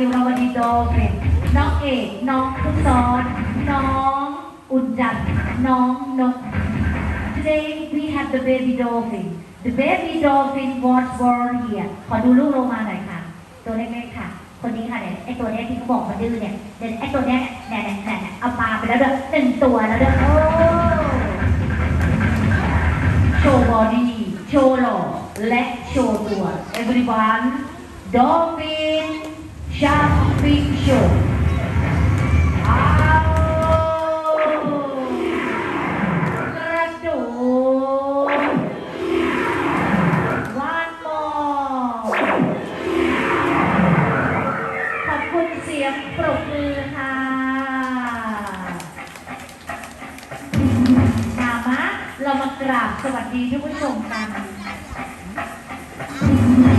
คิวรวดีโดเพ็น้องเอกน้องพุซ้อนน้องอุ่นจันน้องนก Today we have the baby dolphin the baby dolphin was born here ขอดูลูกโลมาหน่อยค่ะ ตัวเล็กๆค่ะ คนนี้ค่ะเนี่ยไอตัวเนี้ยที่เขาบอกมาดื้อเนี่ยเดี๋ยวไอตัวเนี้ยแหน่แหน่แหน่เอาปลาไปแล้วเด้อเต็มตัวแล้วเด้อโอ้โชว์บอดี้โชว์หล่อและโชว์ตัว everyone dolphin Shall be sure. Thank you.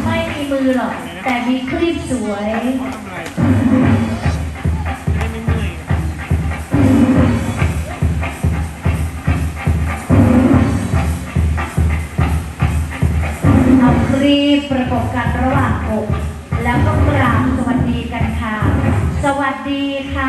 ไม่มีมือหรอก แต่มีคลิปสวย เอาคลิปประกบกันระหว่างอกแล้วก็กราบสวัสดีกันค่ะ สวัสดีค่ะ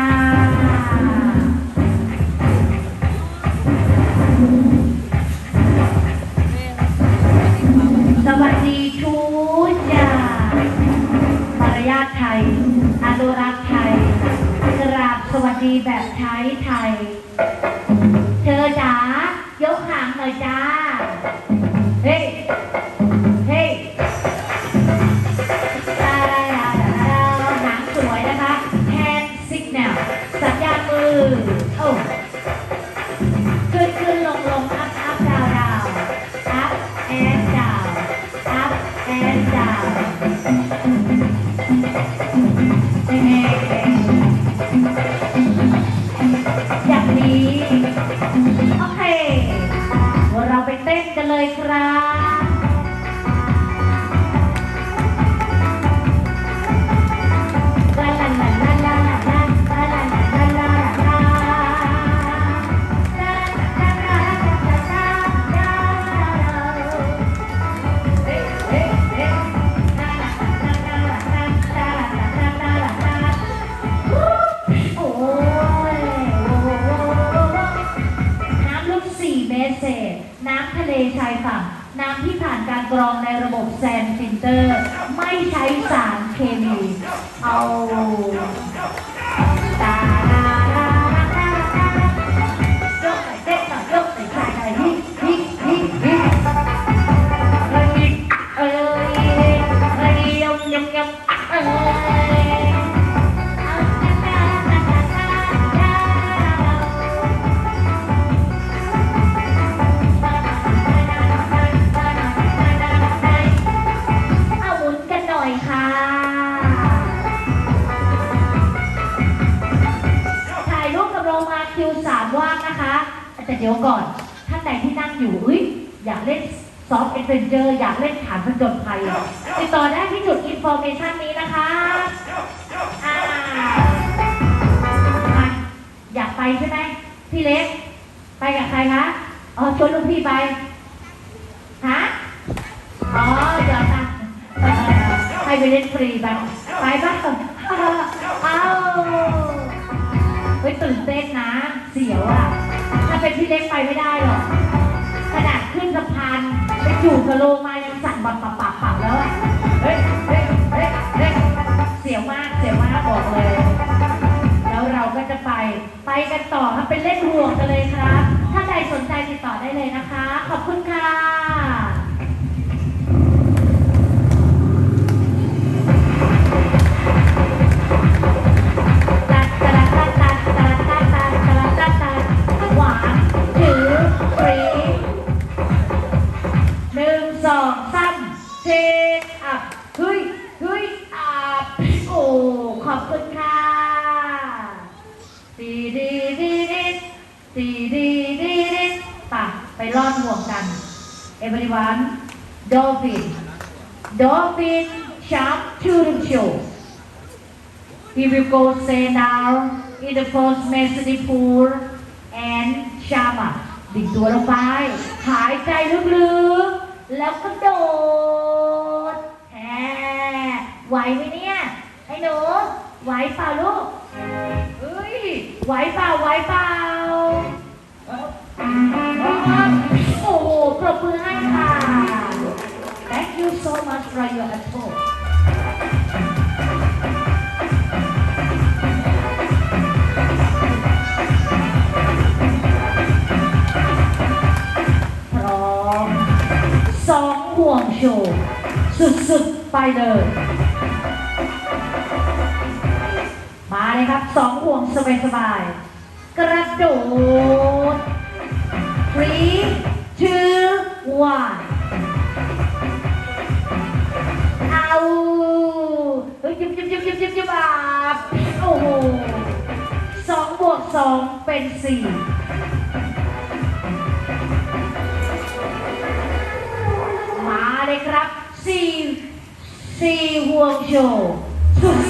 เมตรเศษ น้ำทะเลชายฝั่ง น้ำที่ผ่านการกรองในระบบแซนฟิลเตอร์ ไม่ใช้สารเคมี เอาตา เดี๋ยวก่อน ท่านใดที่นั่งอยู่เอ้ยอยากเล่นซอฟต์เอ็นเวนเจอร์อยากเล่นฐานผจญภัยติดต่อได้ที่จุดอินโฟเมชันนี้นะคะอ่าอยากไปใช่ไหมพี่เล็ก ไปกับใครคะอ๋อชวนลูกพี่ไปฮะอ๋อเดี๋ยวนะเอ่อให้ไปเล่นฟรีไปไปบ้างเอาเฮ้ยตื่นเต้นนะ เสียวอะ เป็นพี่เล็กไปไม่ได้หรอกขนาดขึ้นสะพานไปจู่กระโลมายังสั่นบับปับปับปับแล้วอะเฮ้ยเฮ้ยเฮ้ยเฮ้ยเสียวมากเสียวมากบอกเลย แล้วเราก็จะไปไปกันต่อครับเป็นเล่นห่วงกันเลยครับ ถ้าใครสนใจติดต่อได้เลยนะคะ ขอบคุณค่ะ everyone dolphin dolphin shark touring show He will go stay down in the first Messi pool and Shama ดิ่งตัวลงไป หายใจลึกๆ แล้วก็โดดแหมไหวไหมเนี่ย ไอ้หนูไหวเปล่าลูกเฮ้ยไหวเปล่าไหวเปล่าโอ้โหปร บมือให้ค่ะ Thank you so much for your effort พร้อมสองห่วงโชว์สุดๆ ไปเลย มาเลยครับสองห่วงสบายๆกระโดด three two one เอาเฮ้ยยิบยิบยิบยิบยิบยิบอะโอ้โหสองบวกสองเป็นสี่มาเลยครับสี่สี่ห่วงโชว์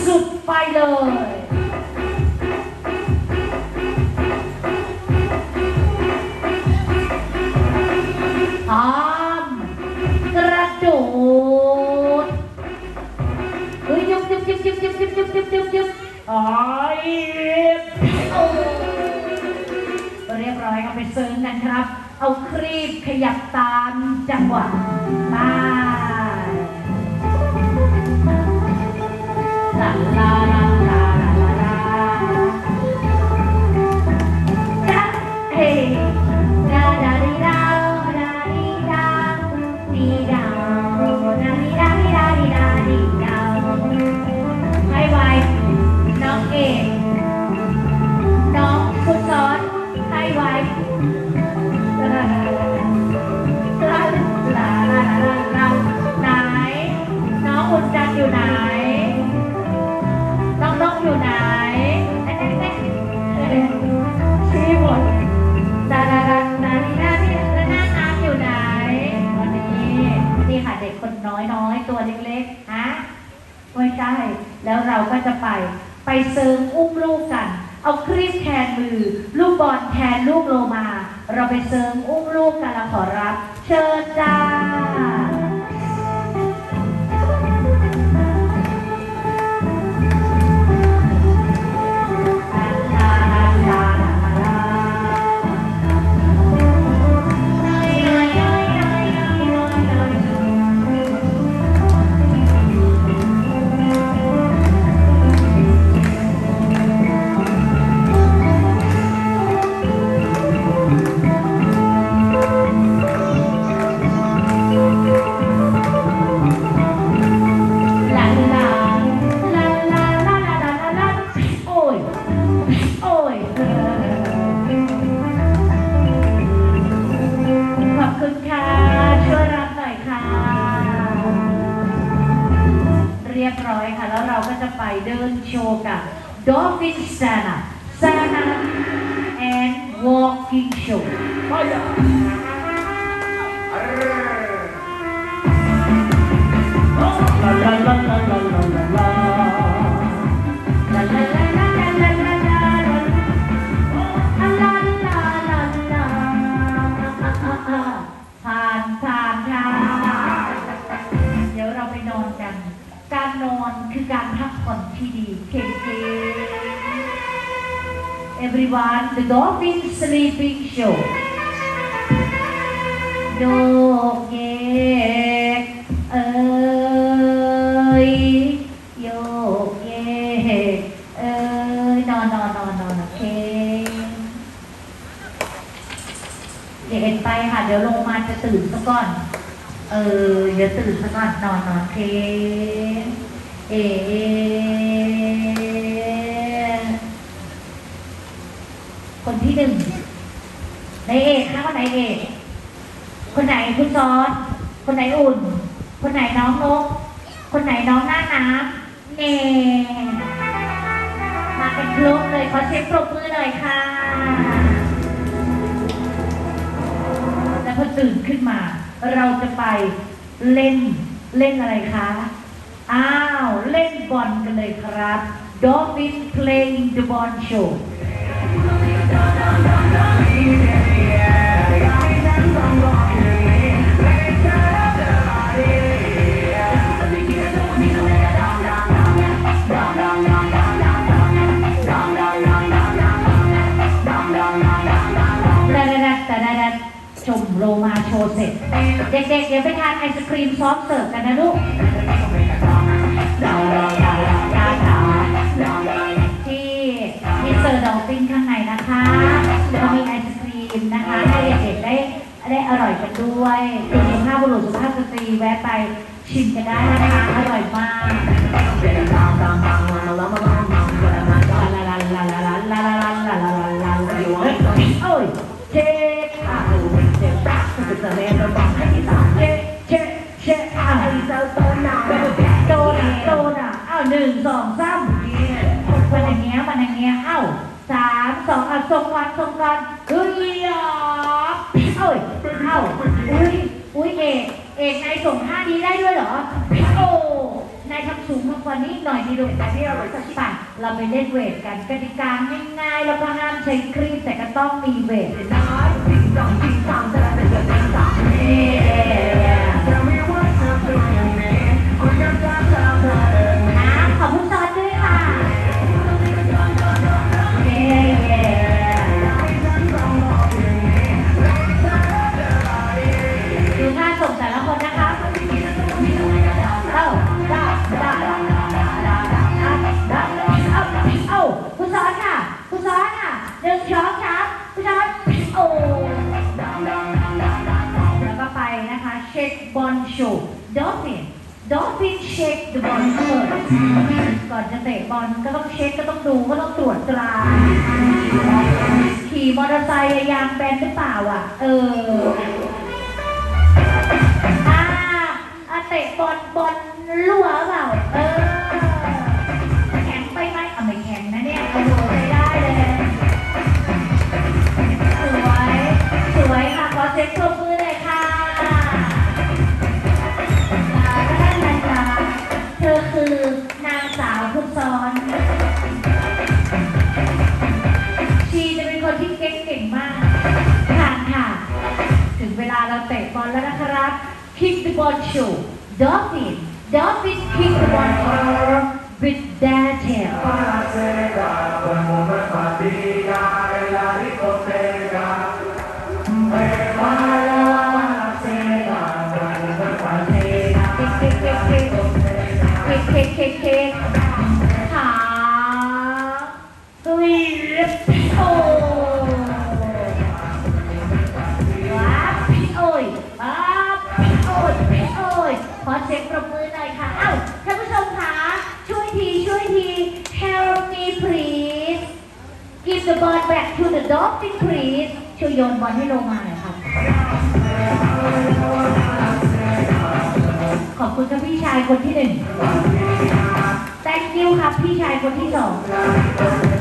สุดๆไปเลย อ๋อโอ้เรียบร้อยเอาไปเซิร์ฟกันครับ เอาครีบขยับตามจังหวะมาลาลาลาลา ไม่ได้ แล้วเราก็จะไป ไปเซิร์ฟอุ้มลูกกัน เอาครีสแทนมือ ลูกบอลแทนลูกโลมา เราไปเซิร์ฟอุ้มลูกกันละขอรับ เชิญจ้า phải เดินโชว์กับ Dolphin Sana Sana and Walking Show. La la la la la la la. อนคือการพักผ่อนที่ดีเก่งๆ Everyone the Dolphin Sleeping Show โยกเยกเอ้ยโยกเยกเอ้ยนอนนอนนอนนอนโอเคเด็กไปค่ะ เดี๋ยวลงมาจะตื่นซะก่อน เออ เดี๋ยวตื่นซะก่อนนอนนอนโอเค เอคนที่หนึ่งในเอกนะคนไหนเอกคนไหนคุณซอสคนไหนอุ่น คนไหนน้องนก คนไหนน้องหน้าน้ำเน่มาเป็นครบเลยขอเสียงปรบมือหน่อยค่ะแล้วพอตื่นขึ้นมา เราจะไปเล่นเล่นอะไรคะ อ้าว เล่นบอลกันเลยครับ Dolphin playing the ball show ชมโลมาโชว์เสร็จ เด็กๆเดี๋ยวไปทานไอศครีมซอฟเสิร์ฟกันนะลูก อร่อยกันด้วยคุณสุภาพบุรุษสุภาพสตรีแวะไปชิมกันได้นะคะ อร่อยมากลาลาลาลาลาลาลาลาลาลาลาลาโอ้ยเช็คอะเช็คเช็คเช็คเช็คอะโดนอะโดนอะอ้าวหนึ่งสองสามมันอย่างเงี้ยมันอย่างเงี้ยอ้าวสามสองอะส่งก่อนส่งก่อนเฮ้ยอ่ อกเอกนายส่งท่านี้ได้ด้วยเหรอ โอ้ นายทำสูงมากกว่านี้หน่อยดีลูกแต่ที่เราสักป่ะเราไปเล่นเวทกันกติกาง่ายๆแล้วก็ห้ามใช้ครีมแต่ก็ต้องมีเวทอ่ ว์ดอฟฟินดอฟฟินเช็คเดอะบอลเฟิร์ก่อนจะเตะบอลก็ต้องเช็คก็ต้องดูก็ต้องตรวจตราขี่มอเตอร์ไซค์ยางแบนหรือเปล่าอะ เอออ่าอ่าเตะบอลบอลรั่วเปล่า เออ Ball show. Dolphin Dolphin kick the show with their tail give the ball back to the dolphin please ช่วยโยนบอลให้ลงมาหน่อยครับขอบคุณครับพี่ชายคนที่หนึ่ง thank you ครับพี่ชายคนที่สอง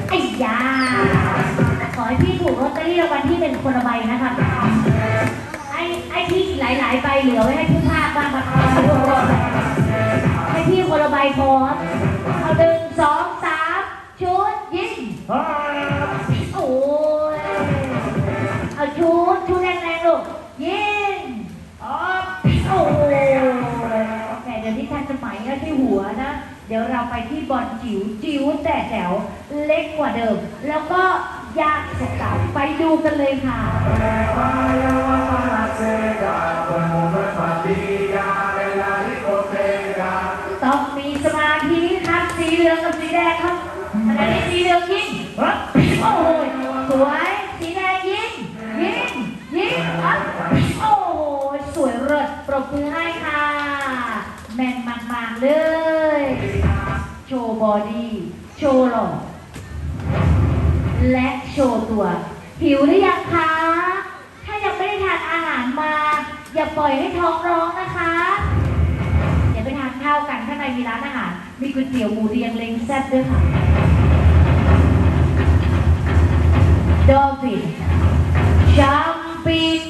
ไอ้ยา ขอให้พี่ถูกลอตเตอรี่รางวัลที่หนึ่งคนละใบนะครับไอ้ไอ้ที่หลายๆใบเหลือไว้ให้ผู้ภาคบ้างครับให้พี่คนละใบพอเอาหนึ่งสอง โอ้ยแต่เดี๋ยวนี้ทันสมัยแล้วที่หัวนะ เดี๋ยวเราไปที่บอลจิ๋วจิ๋วแต่แถวเล็กกว่าเดิม แล้วก็ยากสุดเก่าไปดูกันเลยค่ะ ต้องมีสมาธิครับสีเหลืองกับสีแดงครับขณะนี้สีเหลืองยิ่งโอ้โหสวย เลย โชว์บอดี้ โชว์หล่อ และโชว์ตัว หิวหรือยังคะ ถ้ายังไม่ได้ทานอาหารมา อย่าปล่อยให้ท้องร้องนะคะเดี๋ยวไปทานข้าวกันข้างในมีร้านอาหาร มีก๋วยเตี๋ยวหมูเรียงเล้งแซ่บด้วยค่ะ Dolphin Jumping Show เอา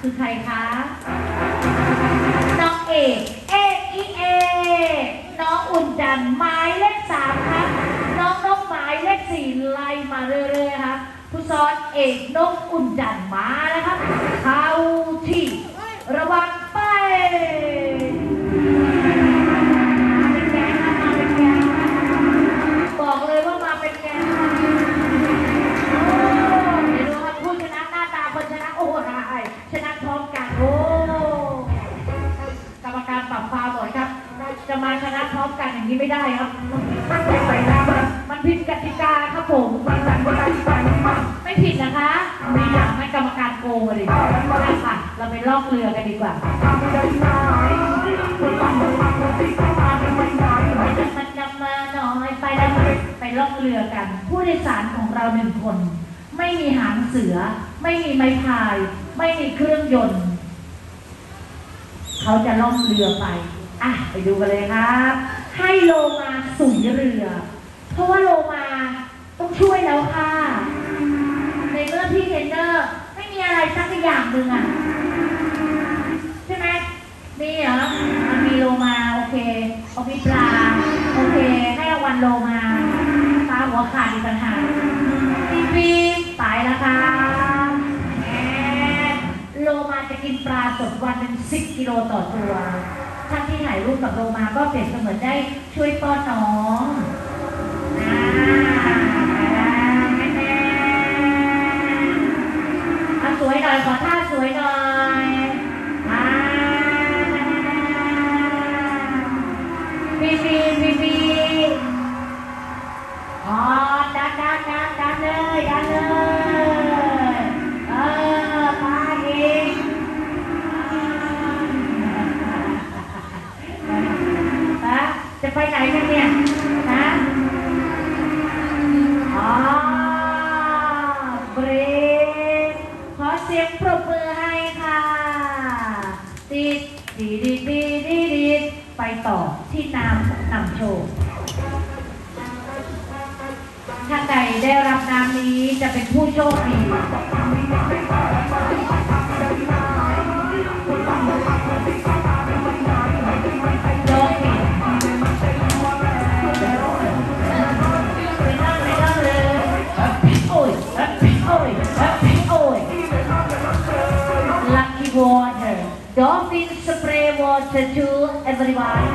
คือใครคะ น้องเอกเอกอีเอกน้องอุ่นจันทร์หมายเลขสามครับ น้องนกหมายเลขสี่ไล่มาเรื่อยๆครับผู้ซ้อนเอกนกอุ่นจันทร์มาแล้วครับ อมกันอย่างนี้ไม่ได้ครับ มันผิดกติกาครับผม ไม่ผิดนะคะไม่อยากให้กรรมการโกงเลยค่ะ เราไปลอกเรือกันดีกว่ามันนำมาหน่อยไปแล้วไปล่องเรือกัน ผู้โดยสารของเราหนึ่งคน ไม่มีหางเสือ ไม่มีไม้พาย ไม่มีเครื่องยนต์ เขาจะล่องเรือไป อะไปดูกันเลยครับ ให้โลมาสุยเรือ เพราะว่าโลมาต้องช่วยแล้วค่ะ ในเมื่อพี่เทนเนอร์ไม่มีอะไรสักอย่างหนึ่งอะ ใช่ไหมมีเหรอ มันมีโลมา โอเคเอามีปลา โอเค ให้รางวัลโลมาปลาหัวขาดอีกต่างหากพี่ปีตายแล้วค่ะแหมโลมาจะกินปลาสดวันหนึ่งสิบกิโลต่อตัว ท่านที่ถ่ายรูปกับโลมาก็เปรียบเสมือนได้ช่วยป้อนน้องอาแม่ๆเอาสวยหน่อยขอท่าสวยหน่อยอ่าปีปีปีปีอ๋อดันดันดันดันเลยดันเลย จะไ everyone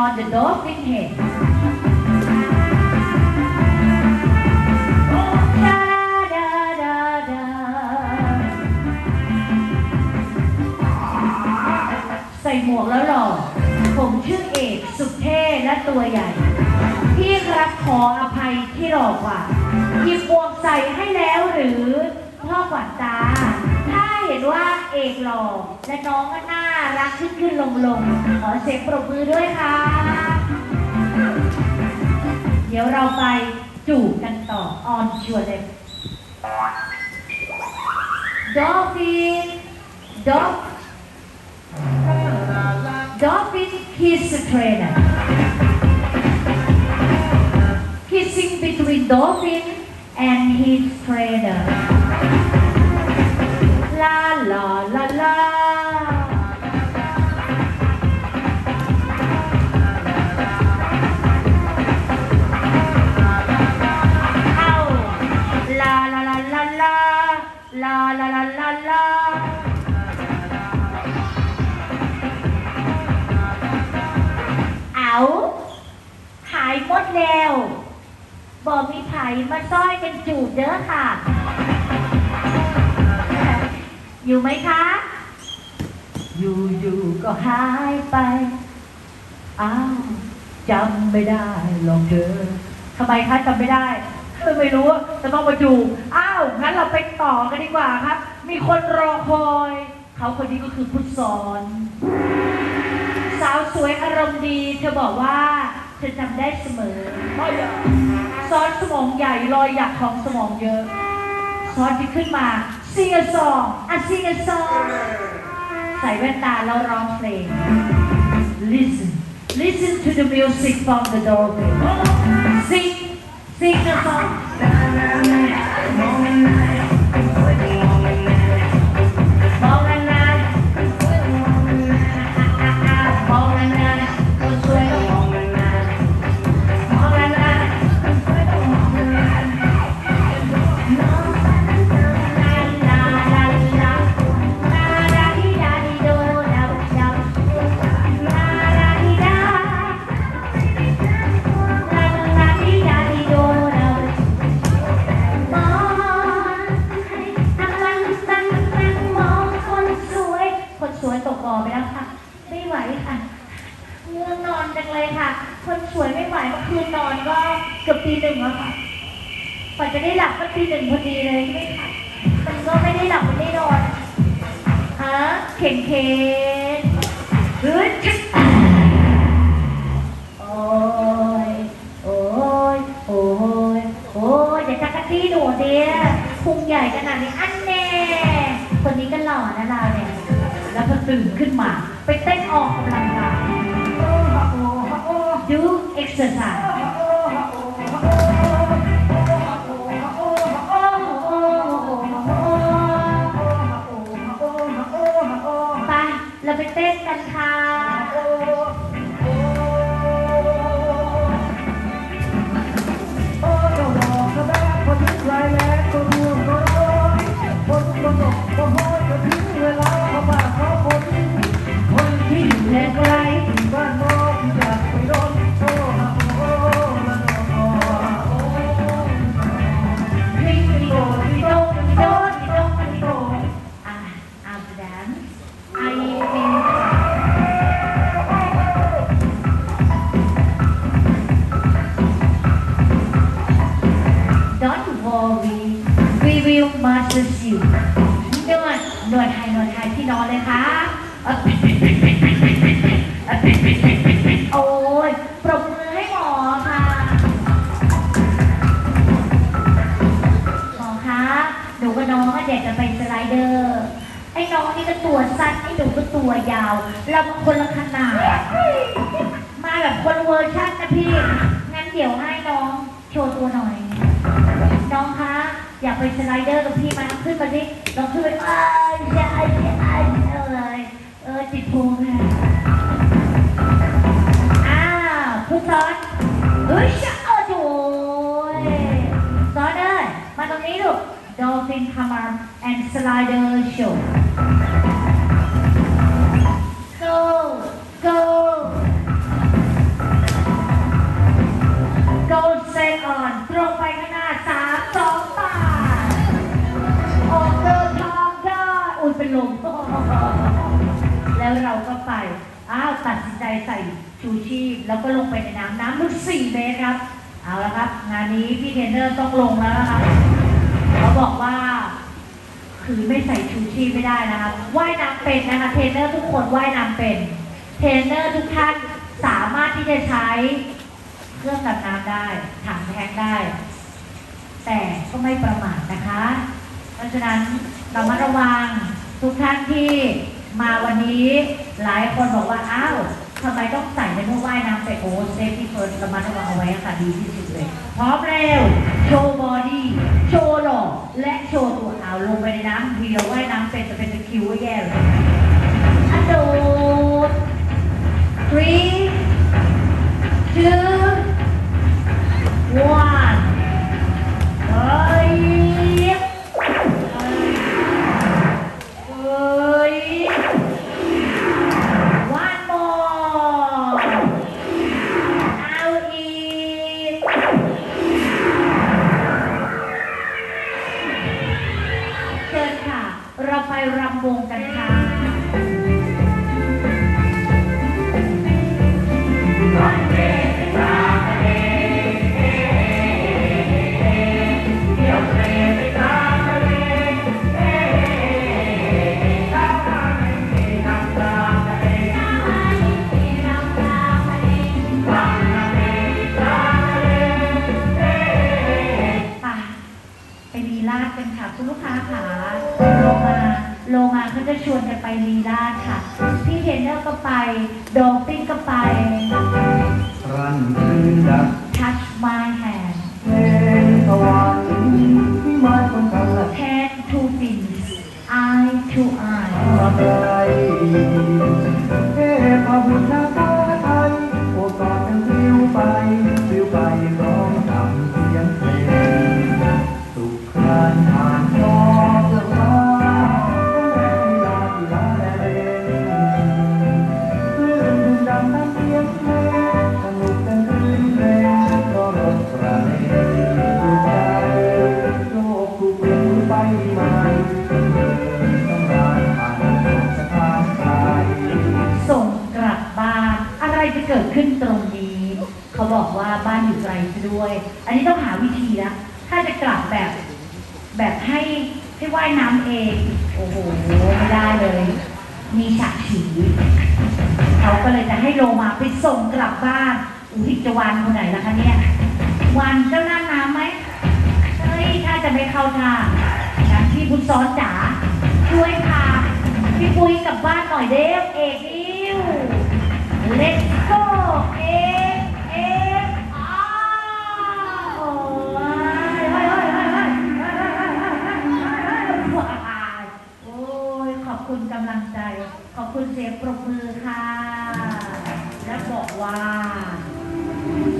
On the dolphin head. ใส่หมวกแล้วหล่อ ผมชื่อเอกสุดเท่และตัวใหญ่ พี่ครับขออภัยที่หลอกว่าหยิบหมวกใส่ให้แล้วหรือพ่อขวัญตาาเห็นว่าเอกหล่อและน้องก็น่ารักขึ้นขึ้นลงลงขอเสียงปรบมือด้วยค่ะ เดี๋ยวเราไปจูบกันต่อออนชัวร์เลยดอฟฟินดอฟดอฟฟิน he's a trainer kissing between dolphin and his trainer La la la la. Ow. La la la la la. ลาลาลาลาลาเอาหายหมดแล้วบอกมีไผ่มาซ้อยกันจูบเด้อค่ะ อยู่ไหมคะ อยู่อยู่ก็หายไป อ้าวจำไม่ได้หรอกเธอทำไมคะจำไม่ได้เออไม่รู้จะต้องมาจูอ้าว งั้นเราไปต่อกันดีกว่าครับ มีคนรอคอย เขาคนนี้ก็คือพุทธสอน สาวสวยอารมณ์ดี เธอบอกว่า เธอจำได้เสมอซ้อนสมองใหญ่รอยหยักของสมองเยอะซ้อนที่ขึ้นมา sing a song อ่ะ sing a song ใส่แว่นตาแล้วร้องเพลง listen listen to the music from the dolphin sing sing the song วยไม่ไหวเมื่อคืนนอนก็เกือบตีหนึ่งแล้วค่ะกว่าจะได้หลับก็ตีหนึ่งพอดีเลยใช่ไหมคะมันก็ไม่ได้หลับไม่ได้นอนฮะเข็นเข็นเฮ้ยโอ้ยโอ้ยโอ้ยโอ้ยอย่าจักรจี้หนูเดียพุงใหญ่ขนาดนี้อันแน่คนนี้ก็หล่อนะเราเนี่ยแล้วพอตื่นขึ้นมา ไปเต้นออกกำลัง เถอะค่ะ Dolphin Hammer and Slider Show go go go set on ตรงไปข้างหน้าสามสองปาออกเดินทางได้อุ้ยเป็นลม แล้วเราก็ไป อ้าวตัดสินใจใส่ชูชีพ แล้วก็ลงไปในน้ำน้ำลึก4เมตรครับ เอาละครับ งานนี้พี่เทรนเนอร์ต้องลงแล้วนะครับ เขาบอกว่า คือไม่ใส่ชูชีพไม่ได้นะครับว่ายน้ำเป็นนะคะเทรนเนอร์ทุกคนว่ายน้ำเป็น เทรนเนอร์ทุกท่านสามารถที่จะใช้เครื่องดำน้ำได้ถังแท้งได้ แต่ก็ไม่ประมาทนะคะ เพราะฉะนั้นเรามาระวังทุกท่านที่มาวันนี้หลายคนบอกว่าอ้าว ทำไมต้องใส่ในพวกว่ายน้ำใส่โอ้เซฟที่เฟิร์สระมัดระวังเอาไว้ค่ะดีที่สุดเลย พร้อมเร็ว โชว์บอดี้ โชว์หล่อ และโชว์ตัวเอาลงไปในน้ำทีเดียวว่ายน้ำเป็นจะเป็นตะคริวว่าแย่เลยอันโดด three two one บอกว่าบ้านอยู่ไกลซะด้วย อันนี้ต้องหาวิธีแล้วถ้าจะกลับแบบแบบให้ให้ว่ายน้ำเอง โอ้โห ไม่ได้เลย มีฉากฉีเขาก็เลยจะให้โลมาไปส่งกลับบ้าน อุ้ยจะวานคนไหนล่ะคะเนี่ย วันเจ้าหน้าน้ำไหมเฮ้ย ถ้าจะไม่เข้าทางั้นพี่บุญซ้อนจ๋า ช่วยพาพี่ปุ้ยกลับบ้านหน่อยเด้วเอกอิว let's go เอก คุณเสียงปรบมือค่ะ และบอกว่า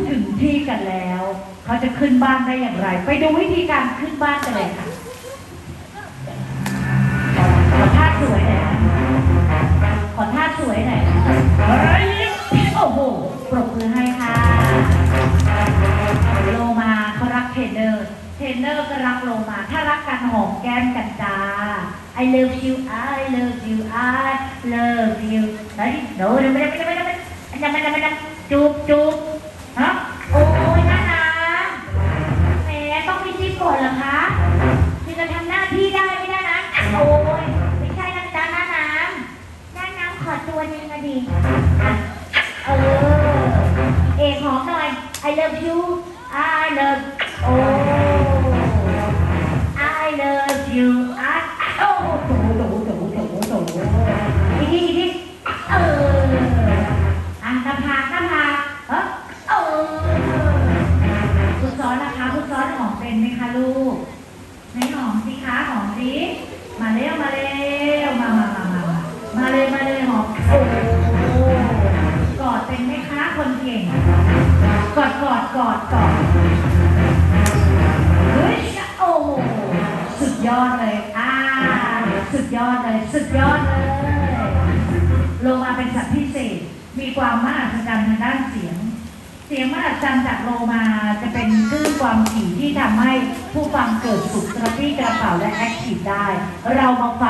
ถึงที่กันแล้ว เขาจะขึ้นบ้านได้อย่างไร ไปดูวิธีการขึ้นบ้านกันเลยค่ะขอท่าสวยหน่อยนะขอท่าสวยหน่อยโอ้โหปรบมือให้ค่ะโลมาเขารักเทรนเนอร์เทรนเนอร์ก็รักโลมา ถ้ารักกันหอมแก้มกันจ้า I love you I love you I love you เฮ้ยเดี๋ยวเดี๋ยวไม่ได้ไม่ได้ไม่ได้ไม่ได้ไม่ได้ไม่ได้จูบจูบฮะโอ้ยน่ารักแหมต้องมีจีบก่อนเหรอคะถึงจะทำหน้าที่ได้ไม่ได้นะโอ้ยไม่ใช่นะจ๊ะหน้าน้ำหน้าน้ำขอตัวหนึงอะดิอะเออเอกหอมหน่อย I love you I love โอ้ I love you Thank you. เกิดสุขกระปี้กระเป๋าและแอคทีฟได้ เรามาฟัง